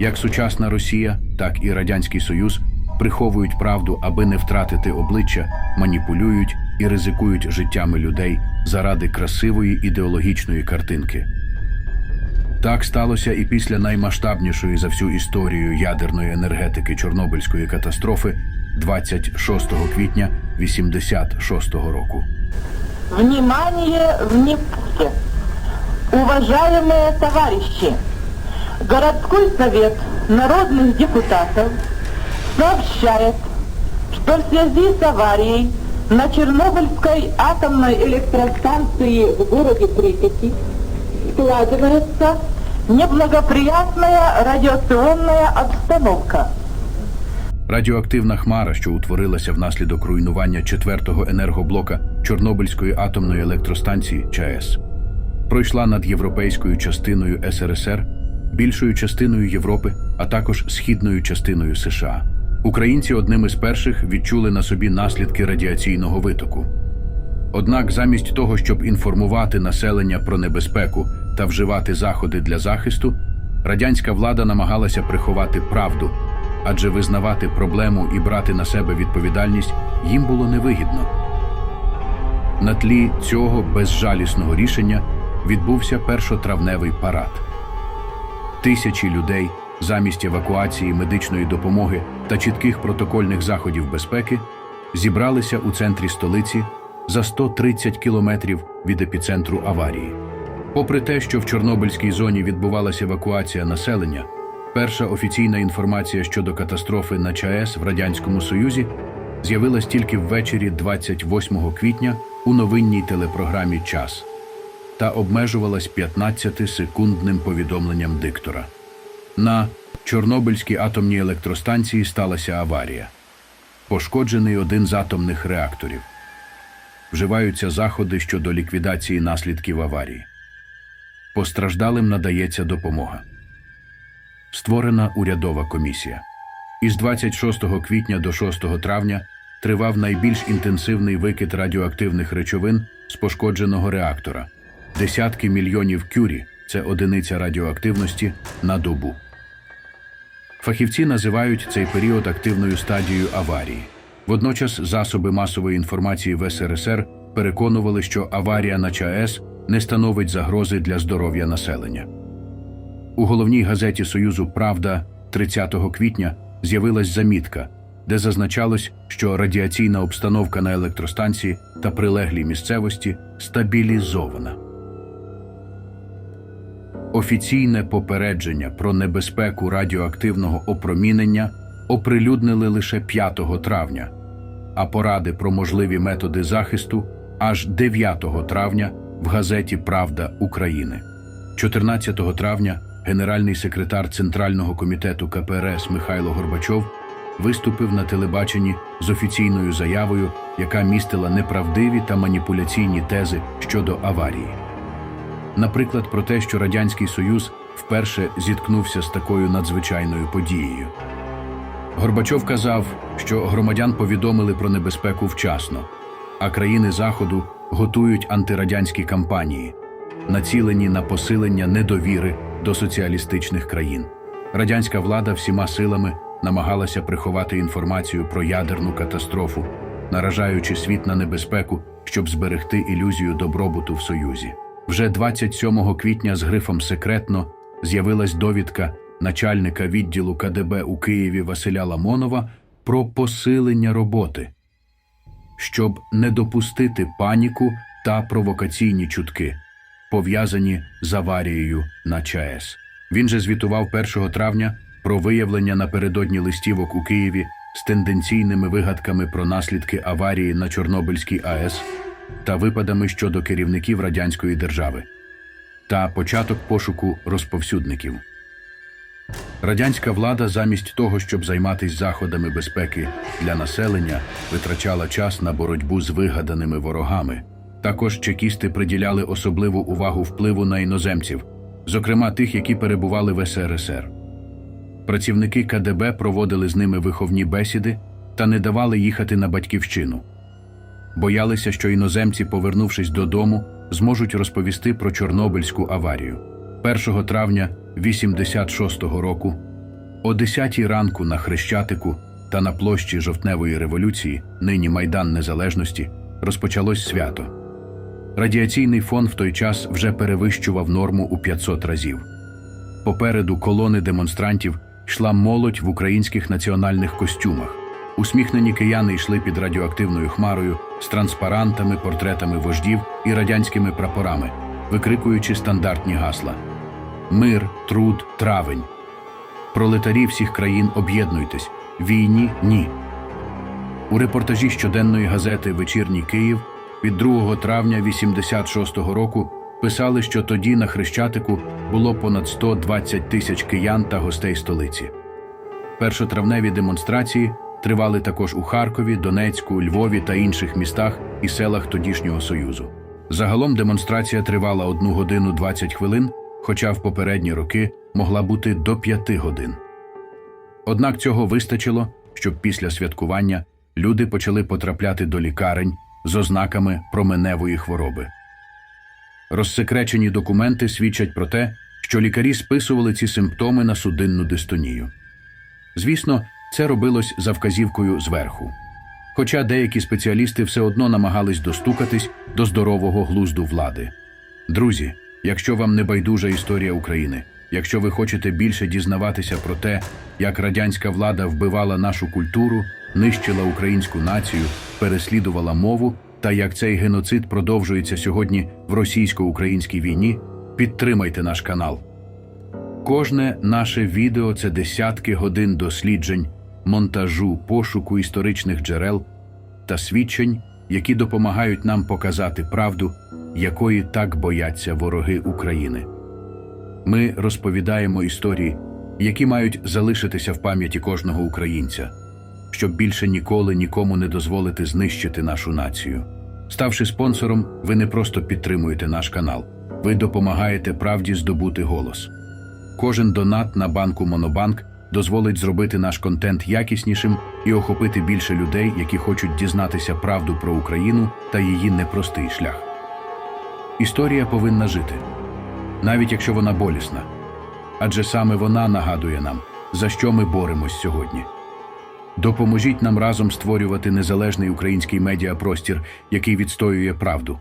Як сучасна Росія, так і Радянський Союз приховують правду, аби не втратити обличчя, маніпулюють і ризикують життями людей заради красивої ідеологічної картинки. Так сталося і після наймасштабнішої за всю історію ядерної енергетики Чорнобильської катастрофи 26 квітня 86 року. Внимание, внимание! Уважаемые товарищи! Городской совет народных депутатов сообщает, что в связи с аварией на Чернобыльской атомной электростанции в городе Припяти складывается неблагоприятная радиационная обстановка. Радіоактивна хмара, що утворилася внаслідок руйнування четвертого енергоблока Чорнобильської атомної електростанції ЧАЕС, пройшла над європейською частиною СРСР, більшою частиною Європи, а також східною частиною США. Українці одним із перших відчули на собі наслідки радіаційного витоку. Однак, замість того, щоб інформувати населення про небезпеку та вживати заходи для захисту, радянська влада намагалася приховати правду, адже визнавати проблему і брати на себе відповідальність їм було невигідно. На тлі цього безжалісного рішення відбувся першотравневий парад. Тисячі людей замість евакуації медичної допомоги та чітких протокольних заходів безпеки зібралися у центрі столиці за 130 кілометрів від епіцентру аварії. Попри те, що в Чорнобильській зоні відбувалася евакуація населення, перша офіційна інформація щодо катастрофи на ЧАЕС в Радянському Союзі з'явилась тільки ввечері 28 квітня у новинній телепрограмі Час та обмежувалась 15-секундним повідомленням диктора. На Чорнобильській атомній електростанції сталася аварія. Пошкоджений один з атомних реакторів. Вживаються заходи щодо ліквідації наслідків аварії. Постраждалим надається допомога. Створена урядова комісія. Із 26 квітня до 6 травня тривав найбільш інтенсивний викид радіоактивних речовин з пошкодженого реактора. Десятки мільйонів кюрі це одиниця радіоактивності на добу. Фахівці називають цей період активною стадією аварії. Водночас засоби масової інформації в СРСР переконували, що аварія на ЧАЕС не становить загрози для здоров'я населення. У головній газеті Союзу Правда 30 квітня з'явилась замітка, де зазначалось, що радіаційна обстановка на електростанції та прилеглій місцевості стабілізована. Офіційне попередження про небезпеку радіоактивного опромінення оприлюднили лише 5 травня, а поради про можливі методи захисту аж 9 травня в газеті Правда України. 14 травня генеральний секретар Центрального комітету КПРС Михайло Горбачов виступив на телебаченні з офіційною заявою, яка містила неправдиві та маніпуляційні тези щодо аварії. Наприклад, про те, що Радянський Союз вперше зіткнувся з такою надзвичайною подією. Горбачов казав, що громадян повідомили про небезпеку вчасно, а країни Заходу готують антирадянські кампанії, націлені на посилення недовіри до соціалістичних країн. Радянська влада всіма силами намагалася приховати інформацію про ядерну катастрофу, наражаючи світ на небезпеку, щоб зберегти ілюзію добробуту в Союзі. Вже 27 квітня з грифом секретно з'явилась довідка начальника відділу КДБ у Києві Василя Ламонова про посилення роботи, щоб не допустити паніку та провокаційні чутки, пов'язані з аварією на ЧАЕС. Він же звітував 1 травня про виявлення напередодні листівок у Києві з тенденційними вигадками про наслідки аварії на Чорнобильській АЕС та випадами щодо керівників радянської держави та початок пошуку розповсюдників. Радянська влада замість того, щоб займатися заходами безпеки для населення, витрачала час на боротьбу з вигаданими ворогами. Також чекісти приділяли особливу увагу впливу на іноземців, зокрема тих, які перебували в СРСР. Працівники КДБ проводили з ними виховні бесіди та не давали їхати на батьківщину. Боялися, що іноземці, повернувшись додому, зможуть розповісти про Чорнобильську аварію. 1 травня 86-го року О 10 ранку на Хрещатику та на площі Жовтневої революції, нині Майдан Незалежності, розпочалось свято. Радіаційний фон в той час вже перевищував норму у 500 разів. Попереду колони демонстрантів йшла молодь в українських національних костюмах. Усміхнені кияни йшли під радіоактивною хмарою з транспарантами, портретами вождів і радянськими прапорами, викрикуючи стандартні гасла: Мир, труд, травень. Пролетарі всіх країн об'єднуйтесь. Війні ні. У репортажі щоденної газети Вечірній Київ від 2 травня 86-го року писали, що тоді на Хрещатику було понад 120 тисяч киян та гостей столиці. Першотравневі демонстрації тривали також у Харкові, Донецьку, Львові та інших містах і селах тодішнього Союзу. Загалом демонстрація тривала 1 годину 20 хвилин, хоча в попередні роки могла бути до 5 годин. Однак цього вистачило, щоб після святкування люди почали потрапляти до лікарень з ознаками променевої хвороби. Розсекречені документи свідчать про те, що лікарі списували ці симптоми на судинну дистонію. Звісно, це робилось за вказівкою зверху. Хоча деякі спеціалісти все одно намагались достукатись до здорового глузду влади. Друзі, якщо вам не байдужа історія України, якщо ви хочете більше дізнаватися про те, як радянська влада вбивала нашу культуру, нищила українську націю, переслідувала мову та як цей геноцид продовжується сьогодні в російсько-українській війні, підтримайте наш канал. Кожне наше відео це десятки годин досліджень, монтажу, пошуку історичних джерел та свідчень, які допомагають нам показати правду, якої так бояться вороги України. Ми розповідаємо історії, які мають залишитися в пам'яті кожного українця, щоб більше ніколи нікому не дозволити знищити нашу націю. Ставши спонсором, ви не просто підтримуєте наш канал, ви допомагаєте правді здобути голос. Кожен донат на банку Монобанк дозволить зробити наш контент якіснішим і охопити більше людей, які хочуть дізнатися правду про Україну та її непростий шлях. Історія повинна жити, навіть якщо вона болісна. Адже саме вона нагадує нам, за що ми боремось сьогодні. Допоможіть нам разом створювати незалежний український медіапростір, який відстоює правду.